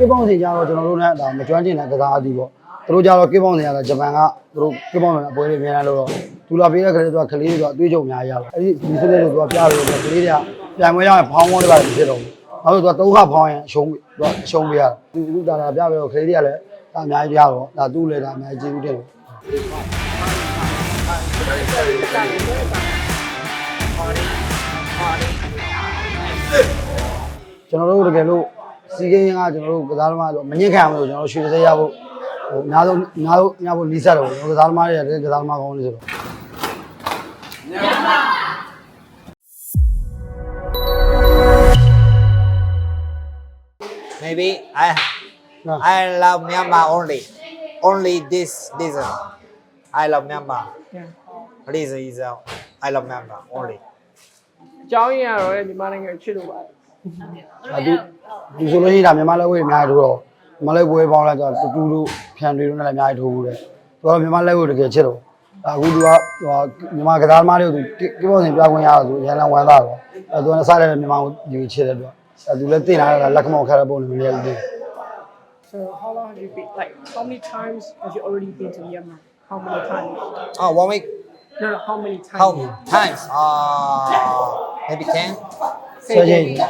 ကိပောင်းစင်ကြတော့ကျွန်တော်တို့နဲ့ဒါမကျွမ်းကျင်တဲ့ကစားအသီးပေါ့သူတို့ကြတော့ကိပောင်းစင်ကတော့ဂျပန်ကသူတို့ကိပောင်းစင်အပွဲတွေအများအားလို့တော့ဒူလာပေးတဲ့ကလေးတွေကကလေးတွေကအတွေးကြုံများရပါအဲ့ဒီဒီစနစ်တွေသူကပြလို့ကလေးတွေကပြန်မရရင်ဖောင်းမောင်းတွေပါမဖြစ်တော့ဘူးနောက်ဆိုသူကသုံးခဖောင်းရင်အရှုံးသူကအရှုံးပေးရတယ်သူကဒါလာပြပြီးတော့ကလေးတွေကလည်းဒါအများကြီးပြတော့ဒါသူ့လည်းဒါအများကြီးကျေးဇူးတင်တယ်ကျွန်တော်တို့တကယ်လို့ စီကင်းကကျွန်တော်တို့ကစားသမားဆိုမညစ်ခံအောင်လို့ကျွန်တော်တို့ရွှေစဲရဖို့ဟိုအများဆုံးအများဆုံးညဖို့နီးစပ်တော့ကျွန်တော်ကစားသမားတွေကတကယ်ကစားသမားကောင်းနေဆိုတော့ Maybe I No. I love Myanmar only. Only this reason. I love Myanmar. Yeah. Reason is uh, I love Myanmar only. အကြောင်းရင်းကတော့မြန်မာနိုင်ငံချစ်လို့ပါတယ် အဲဒီဒီဆိုလို့ရှိရင်ဒါမြန်မာလက်ဝဲအများကြီးထိုးတော့မြန်မာလက်ဝဲပေါင်းလိုက်တော့တူတူတို့ဖြန်တွေတို့နဲ့လည်းအများကြီးထိုးဘူးတယ်သူကတော့မြန်မာလက်ဝဲတကယ်ချစ်တော့အခုသူကဟိုမြန်မာကစားသမားတွေကိုသူကိပေါ်စင်ပြခွင့်ရတော့သူရန်လန်ဝမ်းသားတော့အဲသူကစားတယ်မြန်မာကိုယူချစ်တယ်သူကအဲသူလည်းတင်လာတာလက်ခမောက်ခါတဲ့ပုံနဲ့လည်းသိတယ် So how long have you been like how many times have you already been to Myanmar How many times Oh, one week. No no how many times How many times? Uh, maybe ten. ဆယ်ချိန်ဒါ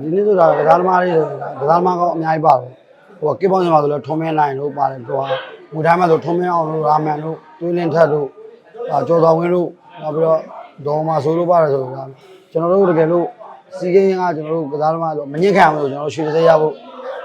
ဒီနေ့ဆိုတာကစားသမားလေးတွေကစားသမားကောင်းအများကြီးပါတယ် ဟိုကစ်ပေါင်းစင်မှာဆိုလဲထုံးမင်းနိုင်တို့ပါတယ်ဟိုဟာငွေတိုင်းမှာဆိုထုံးမင်းအောင်တို့ရာမန်တို့တွေးလင်းထက်တို့အာကျော်တော်ဝင်းတို့နောက်ပြီးတော့ဒေါ်မာဆိုးတို့ပါတယ်ဆိုတော့ကျွန်တော်တို့တကယ်လို့စီကင်းကကျွန်တော်တို့ကစားသမားဆိုမညစ်ခံအောင်လို့ကျွန်တော်တို့ရွှေစဲရဖို့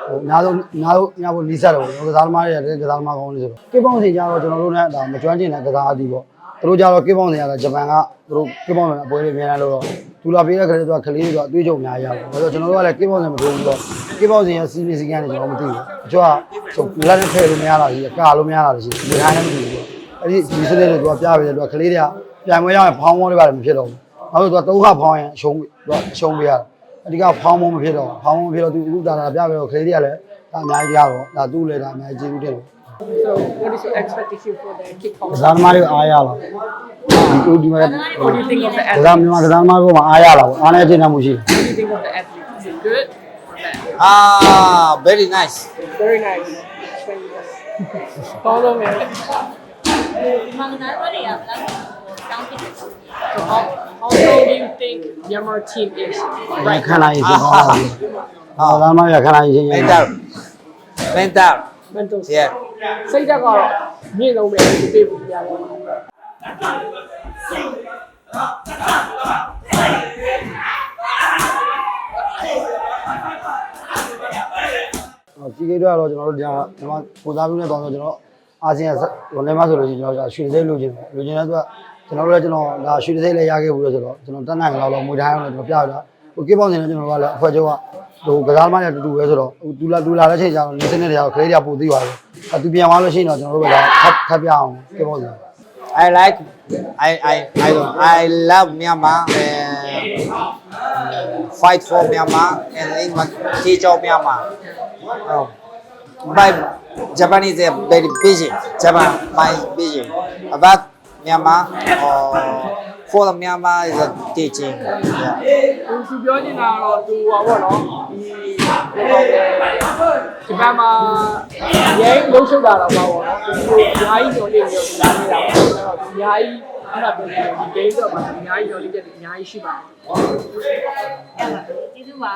ဟိုအများဆုံးအများဆုံးညဖို့နီးစပ်တော့ကျွန်တော်ကစားသမားတွေကတကယ်ကစားသမားကောင်းနေဆိုတော့ကစ်ပေါင်းစင်ကြတော့ကျွန်တော်တို့နဲ့ဒါမကျွမ်းကျင်တဲ့ကစားအသီးပေါ့ သူတို့ကြတော့ကစ်ပေါင်းစင်ကတော့ဂျပန်ကသူတို့ကစ်ပေါင်းစင်အပွဲတွေအများအားလို့တော့ဒူလာပေးတဲ့ကလေးတွေကကလေးတွေကအတွေးကြုံများရပါဘူး။ဒါဆိုကျွန်တော်တို့ကလည်းကစ်ပေါင်းစင်မထိုးဘူးတော့ကစ်ပေါင်းစင်ရဲ့စီမီစီကန်တွေကျွန်တော်မသိဘူး။အကျော်ကဆိုလက်နဲ့ထည့်လို့မရတာကြီးကာလို့မရတာကြီးဒီဟိုင်းလည်းမသိဘူးပေါ့။အဲ့ဒီဒီစနစ်တွေသူကပြပေးတယ်သူကကလေးတွေကပြန်မရရင်ဖောင်းမောင်းတွေပါမဖြစ်တော့ဘူး။နောက်ဆိုသူကသုံးခဖောင်းရင်အရှုံးသူကအရှုံးပေးရတယ်။အဓိကဖောင်းမောင်းမဖြစ်တော့ဘူးဖောင်းမောင်းမဖြစ်တော့သူအခုဒါလာပြပေးတော့ကလေးတွေကလည်းဒါအများကြီးရတော့ဒါသူ့လည်းဒါအများကြီးကျေးဇူးတင်တယ် So what is your expectation for the kickball ကစားသမားတွေအားရလာဒီဒီမှာ What do you think of the ကစား athlete မြန်မာကစားသမားကအားရလာပေါ့အားနဲ့တင်တာမရှိ What do you think of the athlete Is it good or bad Ah, very nice. Very nice ကောင်းလို့မယ်ဒီမှာကစားပွဲတွေကဘယ်လောက်တောင်းဖြစ်တယ် So how how strong do you think Myanmar team is ဘူး right ခန္ဓာရည်စကောင်းလာပြီကစားသမားရခန္ဓာရည်ချင်းချင်း Mental. Mental. Mental Yeah. စိတ်ဓာတ်ကတော့မြင့်ဆုံးပဲဒီပေးဖို့ရတယ်စီကေတော့ကျွန်တော်တို့ဒီမှာကိုသားပြုနဲ့တောင်းဆိုကျွန်တော်အာဆီယံဝန်ထဲမှာဆိုလို့ရှိရင်ကျွန်တော်ရွှေစိတ်လိုချင်လိုချင်တဲ့သူကကျွန်တော်တို့လည်းကျွန်တော်ဒါရွှေစိတ်လည်းရခဲ့ဘူးလို့ဆိုတော့ကျွန်တော်တက်နိုင်လောက်တော့မွေတိုင်းအောင်လည်းကျွန်တော်ပြရတာဟိုကိပောင်းနေလည်းကျွန်တော်ကလည်းအဖွဲ့ချုပ်က ဟိုကစားသမားတွေတူတူပဲဆိုတော့ဟိုဒူလာဒူလာတဲ့ချိန်ကျတော့နေစနစ်တွေကတော့ခလေးတွေကပိုသိပါတယ်အဲသူပြန်သွားလို့ရှိရင်တော့ကျွန်တော်တို့ကလည်းထပ်ထပ်ပြအောင်ကိပောင်းနေ I like. I I I don't. I love Myanmar and fight for Myanmar and in my teach of Myanmar. Oh. My Japanese is very busy. Japan my busy. But Myanmar or for the Myanmar is a teaching. Yeah. သူပြောနေတာကတော့သူဟာပေါ့နော်ဒီဒီဘက်မှာရဲလုံးရှုပ်တာတော့ပါပေါ့နော်သူအများကြီးညှော်လေးမျိုးလာနေတာပေါ့အဲ့တော့အများကြီးအဲ့ဒါပြောနေဒီ game တော့မှာအများကြီးညှော်လေးချက်တွေအများကြီးရှိပါတယ်ကျေးဇူးပါ